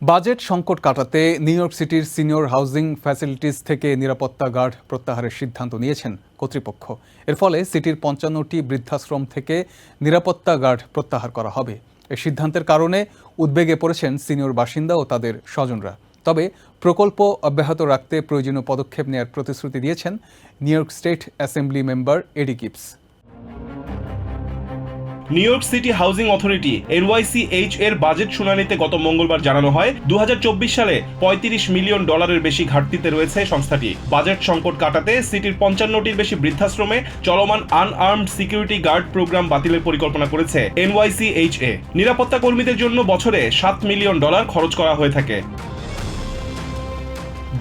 Budget সংকট কাটাতে New York সিটির সিনিয়র হাউজিং ফ্যাসিলিটিস থেকে নিরাপত্তা গার্ড প্রত্যাহারের সিদ্ধান্ত নিয়েছেন কর্তৃপক্ষ। এর ফলে সিটির পঞ্চান্নটি বৃদ্ধাশ্রম থেকে নিরাপত্তা গার্ড প্রত্যাহার করা হবে। এই সিদ্ধান্তের কারণে উদ্বেগে পড়েছেন সিনিয়র বাসিন্দা ও তাদের স্বজনরা। তবে প্রকল্প অব্যাহত রাখতে প্রয়োজনীয় পদক্ষেপ নেওয়ার প্রতিশ্রুতি দিয়েছেন New York State Assembly member Eddie Gibbs New York City Housing Authority, NYCH এর বাজেট শুনানিতে গত মঙ্গলবার জানানো হয় দু হাজার চব্বিশ সালে পঁয়ত্রিশ মিলিয়ন ডলারের বেশি ঘাটতিতে রয়েছে সংস্থাটি। বাজেট সংকট কাটাতে সিটির পঞ্চান্নটির বেশি বৃদ্ধাশ্রমে চলমান আনআর্মড সিকিউরিটি গার্ড প্রোগ্রাম বাতিলের পরিকল্পনা করেছে এনওয়াইসিএইচ এ। নিরাপত্তা কর্মীদের জন্য বছরে সাত মিলিয়ন ডলার খরচ করা হয়ে থাকে।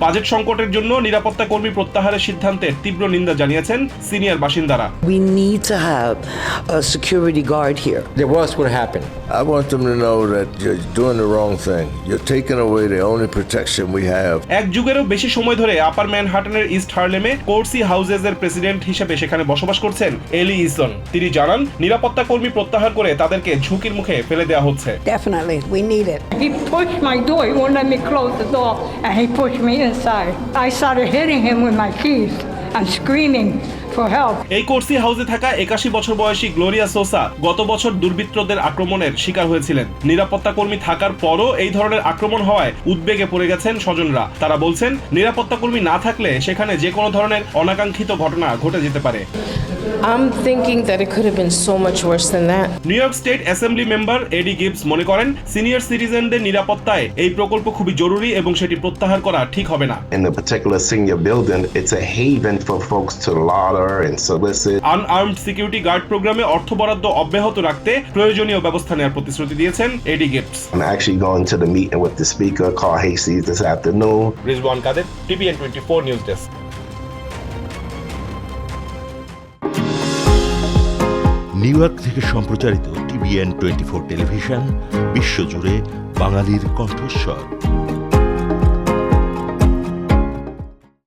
বাজেট সংকটের জন্য নিরাপত্তা কর্মী প্রত্যাহারের সিদ্ধান্তের তীব্র নিন্দা জানিয়েছেন সিনিয়র বাসিন্দারা। We need to have a security guard here the was would happen I want to know that you are doing the wrong thing you are taking away the only protection we have এক যুগেরও বেশি সময় ধরে upper ম্যানহাটনের East হার্লেমে Corsi houses এর president হিসেবে সেখানে বসবাস করছেন এলি ইসন। তিনি জানান নিরাপত্তা কর্মী প্রত্যাহার করে তাদেরকে ঝুঁকির মুখে ফেলে দেওয়া হচ্ছে। Definitely we need it he pushed my door he want me close the door and he pushed me inside. I started hitting him with my keys I'm screaming for help. এই কোর্সি হাউসে থাকা একাশি বছর বয়সী গ্লোরিয়া সোসা গত বছর দুর্বৃত্তদের আক্রমণের শিকার হয়েছিলেন নিরাপত্তা কর্মী থাকার পরও এই ধরনের আক্রমণ হওয়ায় উদ্বেগে পড়ে গেছেন স্বজনরা তারা বলছেন নিরাপত্তা কর্মী না থাকলে সেখানে যে কোনো ধরনের অনাকাঙ্ক্ষিত ঘটনা ঘটে যেতে পারে I'm thinking that it could have been so much worse than that. New York State Assembly member Eddie Gibbs মনে করেন সিনিয়র সিটিজেনদের নিরাপত্তায় এই প্রকল্প খুবই জরুরি এবং সেটি প্রত্যাহার করা ঠিক হবে না in the particular senior building, it's a haven for folks to lauder and solicit. Unarmed security guard প্রোগ্রামে অর্থ বরাদ্দ অব্যাহত রাখতে প্রয়োজনীয় ব্যবস্থা নেওয়ার প্রতিশ্রুতি দিয়েছেন Eddie Gibbs I'm actually going to the meeting with the speaker, Carl this afternoon. Rizwan Kader TVN twenty four news desk New York থেকে সম্প্রচারিত টিভিএন টোয়েন্টি ফোর টেলিভিশন বিশ্বজুড়ে বাঙালির কণ্ঠস্বর